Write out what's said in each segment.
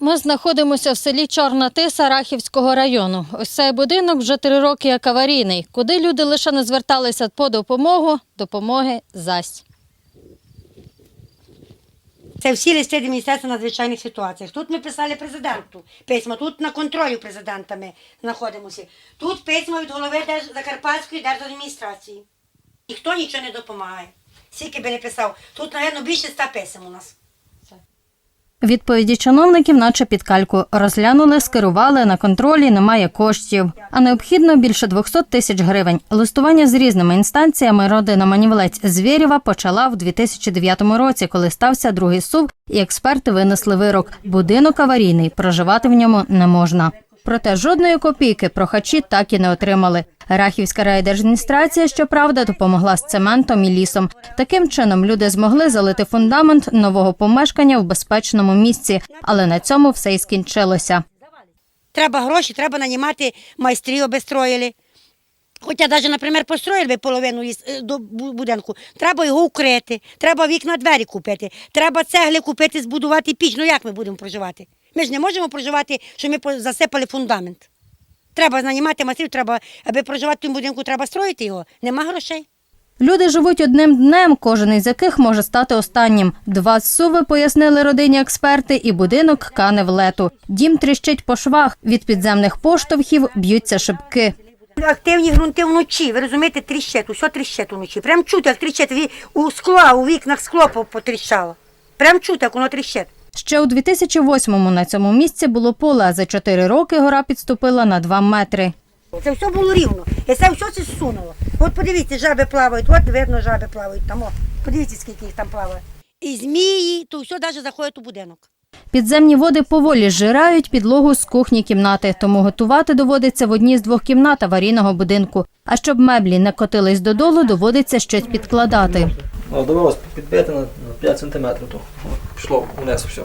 Ми знаходимося в селі Чорна Тиса Рахівського району. Ось цей будинок вже три роки як аварійний, куди люди лише не зверталися по допомогу, допомоги зась. Це всі листи до Міністерства надзвичайних ситуацій. Тут ми писали президенту письма, тут на контролі президента ми знаходимося. Тут письма від голови Закарпатської держадміністрації. Ніхто нічого не допомагає. Скільки би не писав. Тут, мабуть, більше ста писем у нас. Відповіді чиновників, наче під кальку, розглянули, скерували на контролі, немає коштів. А необхідно більше 200 тисяч гривень. Листування з різними інстанціями родина Манівлець Звєрєва почала в 2009 році, коли стався другий сув, і експерти винесли вирок. Будинок аварійний, проживати в ньому не можна. Проте жодної копійки прохачі так і не отримали. Рахівська райдержадміністрація, щоправда, допомогла з цементом і лісом. Таким чином люди змогли залити фундамент нового помешкання в безпечному місці, але на цьому все і скінчилося. Треба гроші, треба нанімати майстрів, аби. Хоча навіть, наприклад, построїли би половину е, до будинку, треба його укрити, треба вікна двері купити, треба цегли купити, збудувати піч. Ну як ми будемо проживати? Ми ж не можемо проживати, що ми засипали фундамент. Треба нанімати майстрів, треба, аби проживати в тому будинку, треба строїти його. Нема грошей. Люди живуть одним днем, кожен із яких може стати останнім. Два зсуви пояснили родині експерти, і будинок кане в лету. Дім тріщить по швах. Від підземних поштовхів б'ються шибки. Активні ґрунти вночі, ви розумієте, тріщить, усе тріщить вночі. Прям чути, як тріщить, у скла, у вікнах скло потріщало. Прям чути, як воно тріщить. Ще у 2008-му на цьому місці було поле, а за чотири роки гора підступила на два метри. Це все було рівно. І це все це зсунуло. От подивіться, жаби плавають, от видно, жаби плавають там. О. Подивіться, скільки їх там плаває. І змії, то все навіть заходить у будинок. Підземні води поволі зжирають підлогу з кухні кімнати, тому готувати доводиться в одній з двох кімнат аварійного будинку. А щоб меблі не котились додолу, доводиться щось підкладати. Ну, довелося підбити на на 5 сантиметрів, то пішло вниз все.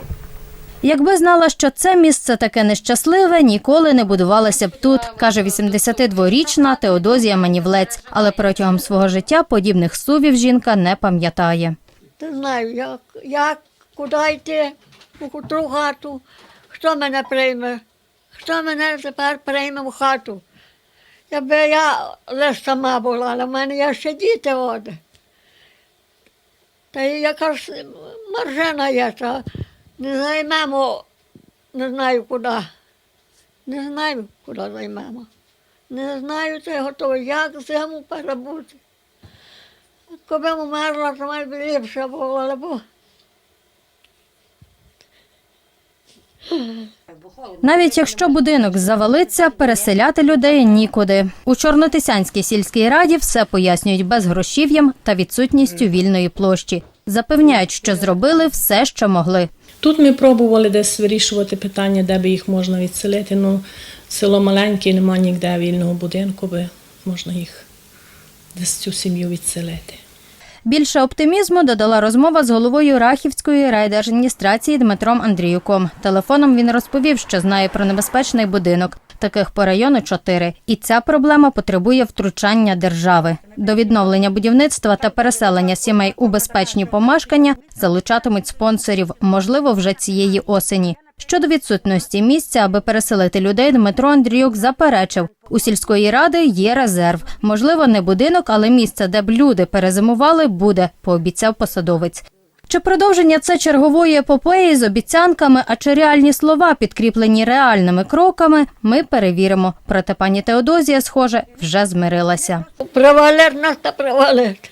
Якби знала, що це місце таке нещасливе, ніколи не будувалася б тут, каже 82-річна Теодозія Манівлець. Але протягом свого життя подібних сувів жінка не пам'ятає. Не знаю, як, як куди йти, у котру хату, хто мене прийме, хто мене тепер прийме в хату. Якби я лише сама була, але в мене є ще діти води. Та й якась маржена є, та не займемо, не знаю куди. Не знаю, куди займемо. Не знаю цього, як зиму перебути. Коби вмерла, то має ліпше було, бо Навіть якщо будинок завалиться, переселяти людей нікуди. У Чорнотисянській сільській раді все пояснюють безгрошів'ям та відсутністю вільної площі. Запевняють, що зробили все, що могли. Тут ми пробували десь вирішувати питання, де би їх можна відселити. Ну, село маленьке, немає ніде вільного будинку, би можна їх десь цю сім'ю відселити. Більше оптимізму додала розмова з головою Рахівської райдержадміністрації Дмитром Андріюком. Телефоном він розповів, що знає про небезпечний будинок. Таких по району чотири. І ця проблема потребує втручання держави. До відновлення будівництва та переселення сімей у безпечні помешкання залучатимуть спонсорів, можливо, вже цієї осені. Щодо відсутності місця, аби переселити людей, Дмитро Андріюк заперечив, у сільської ради є резерв. Можливо, не будинок, але місце, де б люди перезимували, буде, пообіцяв посадовець. Чи продовження це чергової епопеї з обіцянками, а чи реальні слова, підкріплені реальними кроками, ми перевіримо. Проте пані Теодозія, схоже, вже змирилася. привалить нас та привалить.